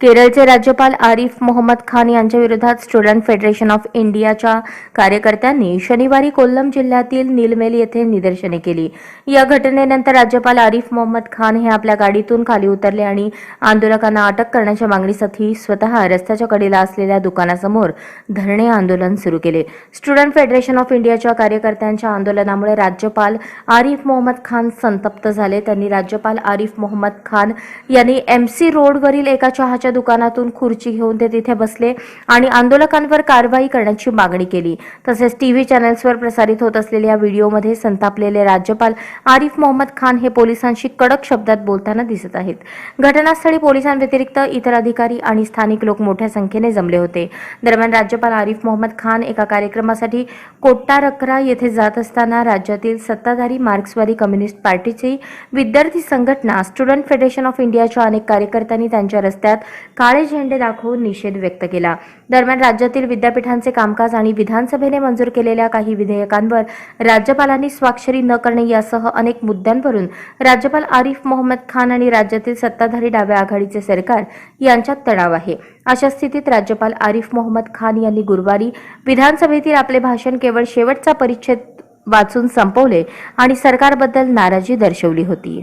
केरळचे राज्यपाल आरिफ मोहम्मद खान यांच्या विरोधात स्टुडंट फेडरेशन ऑफ इंडियाच्या कार्यकर्त्यांनी शनिवारी कोल्लम जिल्ह्यातील निलमेल येथे निदर्शने केली. या घटनेनंतर राज्यपाल आरिफ मोहम्मद खान हे आपल्या गाडीतून खाली उतरले आणि आंदोलकांना अटक करण्याच्या मागणीसाठी स्वतः रस्त्याच्या कडेला असलेल्या दुकानासमोर धरणे आंदोलन सुरू केले. स्टुडंट फेडरेशन ऑफ इंडियाच्या कार्यकर्त्यांच्या आंदोलनामुळे राज्यपाल आरिफ मोहम्मद खान संतप्त झाले. त्यांनी राज्यपाल आरिफ मोहम्मद खान यांनी एमसी रोडवरील एका चहाच्या दुकानातून खुर्ची घेऊन ते तिथे बसले आणि आंदोलकांवर कारवाई करण्याची मागणी केली. तसेच टीव्ही चॅनेल्सवर प्रसारित होत असलेल्या व्हिडिओमध्ये संतापलेले राज्यपाल आरिफ मोहम्मद खान हे पोलिसांशी कडक शब्दात बोलताना दिसत आहेत. घटनास्थळी पोलिसांव्यतिरिक्त इतर अधिकारी आणि स्थानिक लोक मोठ्या संख्येने जमले होते. दरम्यान राज्यपाल आरिफ मोहम्मद खान एका कार्यक्रमासाठी कोट्टारकरा येथे जात असताना राज्यातील सत्ताधारी मार्क्सवादी कम्युनिस्ट पार्टीची विद्यार्थी संघटना स्टुडंट फेडरेशन ऑफ इंडियाच्या अनेक कार्यकर्त्यांनी त्यांच्या रस्त्यात काळे झेंडे दाखवून निषेध व्यक्त केला. दरम्यान राज्यातील विद्यापीठांचे कामकाज आणि विधानसभेने मंजूर केलेल्या काही विधेयकांवर राज्यपालांनी स्वाक्षरी न करणे यासह अनेक मुद्द्यांवरून राज्यपाल आरिफ मोहम्मद खान आणि राज्यातील सत्ताधारी डाव्या आघाडीचे सरकार यांच्यात तणाव आहे. अशा स्थितीत राज्यपाल आरिफ मोहम्मद खान यांनी गुरुवारी विधानसभेतील आपले भाषण केवळ शेवटचा परिच्छेद वाचून संपवले आणि सरकारबद्दल नाराजी दर्शवली होती.